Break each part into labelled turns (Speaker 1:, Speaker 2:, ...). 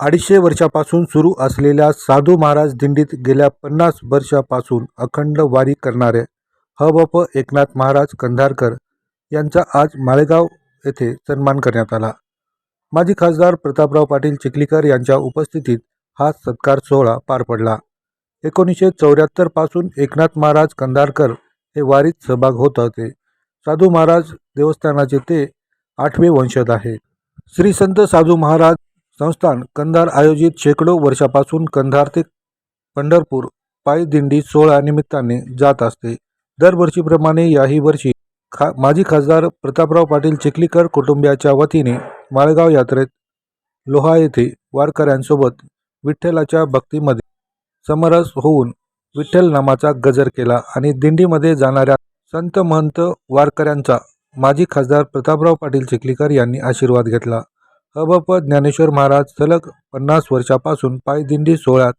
Speaker 1: अडीचशे वर्षापासून सुरू असलेल्या साधू महाराज दिंडीत गेल्या पन्नास वर्षापासून अखंड वारी करणारे प एकनाथ महाराज कंधारकर यांचा आज माळेगाव येथे सन्मान करण्यात आला. माजी खासदार प्रतापराव पाटील चिखलीकर यांच्या उपस्थितीत हा सत्कार सोहळा पार पडला. एकोणीसशे चौऱ्याहत्तरपासून एकनाथ महाराज कंधारकर हे वारीत सहभाग होत होते. साधू महाराज देवस्थानाचे ते आठवे वंशज आहे श्री संत साधू महाराज संस्थान कंधार आयोजित शेकडो वर्षापासून कंधार ते पंढरपूर पायदिंडी सोहळा निमित्ताने जात असते. दरवर्षीप्रमाणे याही वर्षी खा माजी खासदार प्रतापराव पाटील चिखलीकर कुटुंबियाच्या वतीने माळगाव यात्रेत लोहा येथे वारकऱ्यांसोबत विठ्ठलाच्या भक्तीमध्ये समरस होऊन विठ्ठल नामाचा गजर केला आणि दिंडीमध्ये जाणाऱ्या संत महंत वारकऱ्यांचा माजी खासदार प्रतापराव पाटील चिखलीकर यांनी आशीर्वाद घेतला. अबप ज्ञानेश्वर महाराज सलग पन्नास वर्षापासून पायदिंडी सोहळ्यात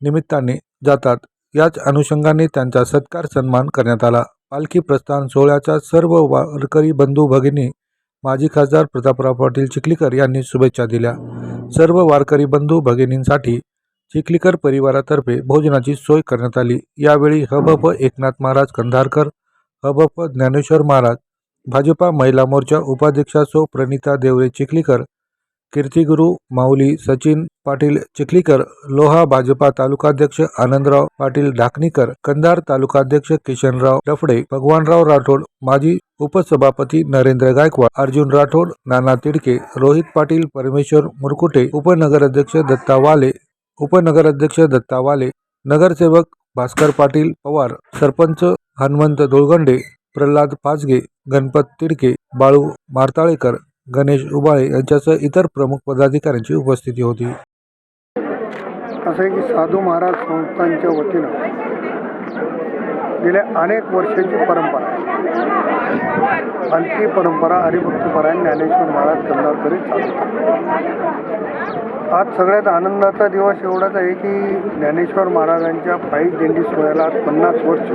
Speaker 1: निमित्ताने जातात. याच अनुषंगाने त्यांचा सत्कार सन्मान करण्यात आला. पालखी प्रस्थान सोहळ्याच्या सर्व वारकरी बंधू भगिनी माजी खासदार प्रतापराव पाटील चिखलीकर यांनी शुभेच्छा दिल्या. सर्व वारकरी बंधू भगिनींसाठी चिखलीकर परिवारातर्फे भोजनाची सोय करण्यात आली. यावेळी हबप एकनाथ महाराज कंधारकर हबप ज्ञानेश्वर महाराज भाजपा महिला मोर्चा उपाध्यक्षा सो प्रणिता देवरे चिखलीकर कीर्तिगुरू माऊली सचिन पाटील चिखलीकर लोहा भाजपा तालुकाध्यक्ष आनंदराव पाटील ढाकणीकर कंधार तालुकाध्यक्ष किशनराव डफडे भगवानराव राठोड माजी उपसभापती नरेंद्र गायकवाड अर्जुन राठोड नाना तिडके रोहित पाटील परमेश्वर मुरकुटे उपनगराध्यक्ष दत्ता वाले उपनगराध्यक्ष दत्ता वाले नगरसेवक भास्कर पाटील पवार सरपंच हनुमंत धुळगंडे प्रल्हाद फाजगे गणपत तिडके बाळू मारताळेकर गणेश उबाळे यांच्यासह इतर प्रमुख पदाधिकाऱ्यांची उपस्थिती होती.
Speaker 2: असं आहे की साधू महाराज संस्थांच्या वतीनं गेल्या अनेक वर्षांची परंपरा आहे. आणि ती परंपरा हरिभक्तपरायण ज्ञानेश्वर महाराज कंधारकरी चालवतात. आज सगळ्यात आनंदाचा दिवस एवढाच आहे की ज्ञानेश्वर महाराजांच्या पायी दिंडी सोहळ्याला आज पन्नास वर्ष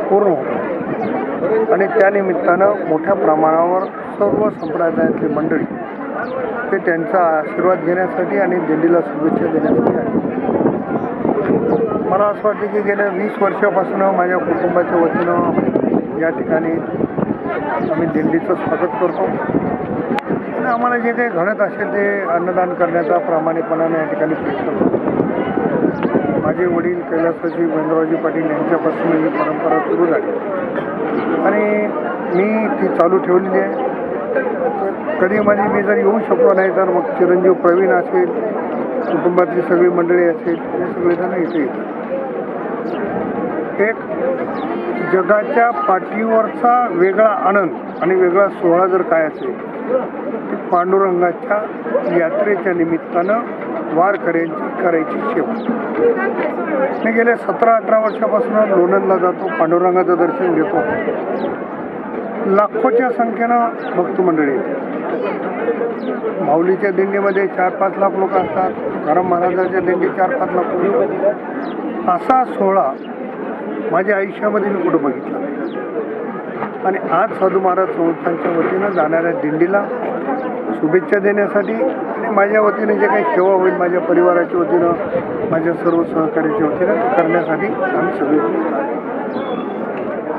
Speaker 2: पूर्ण होतं आणि त्यानिमित्तानं मोठ्या प्रमाणावर सर्व संप्रदायातली मंडळी ते त्यांचा आशीर्वाद घेण्यासाठी आणि दिंडीला शुभेच्छा देण्यासाठी आहे मला असं वाटतं की गेल्या वीस वर्षापासून माझ्या कुटुंबाच्या वतीनं या ठिकाणी आम्ही दिंडीचं स्वागत करतो. आणि आम्हाला जे काही घडत असेल ते अन्नदान करण्याचा प्रामाणिकपणाने या ठिकाणी प्रयत्न करतो. माझे वडील कैलासजी महेंद्ररावजी पाटील यांच्यापासून ही परंपरा सुरू झाली. आणि मी ती चालू ठेवलेली आहे. कधी माझी मी जर येऊ शकलो नाही तर मग चिरंजीव प्रवीण असेल कुटुंबातली सगळी मंडळी असेल हे सगळेजण इथे येतात. एक जगाच्या पाठीवरचा वेगळा आनंद आणि वेगळा सोहळा जर काय असेल तर पांडुरंगाच्या यात्रेच्या निमित्तानं वारकऱ्यांची करायची सेवा मी गेल्या सतरा अठरा वर्षापासून लोणंदला जातो पांडुरंगाचं दर्शन घेतो. लाखोच्या संख्येनं भक्त मंडळी येते माऊलीच्या दिंडीमध्ये चार पाच लाख लोक असतात करम महाराजाच्या दिंडीत चार पाच लाख लोक असा सोहळा माझ्या आयुष्यामध्ये मी कुठं बघितला आणि आज साधू महाराज संस्थांच्या वतीनं जाणाऱ्या दिंडीला शुभेच्छा देण्यासाठी आणि माझ्या वतीने जे काही सेवा होईल माझ्या परिवाराच्या वतीनं माझ्या सर्व सहकार्याच्या वतीनं ते करण्यासाठी आम्ही सगळे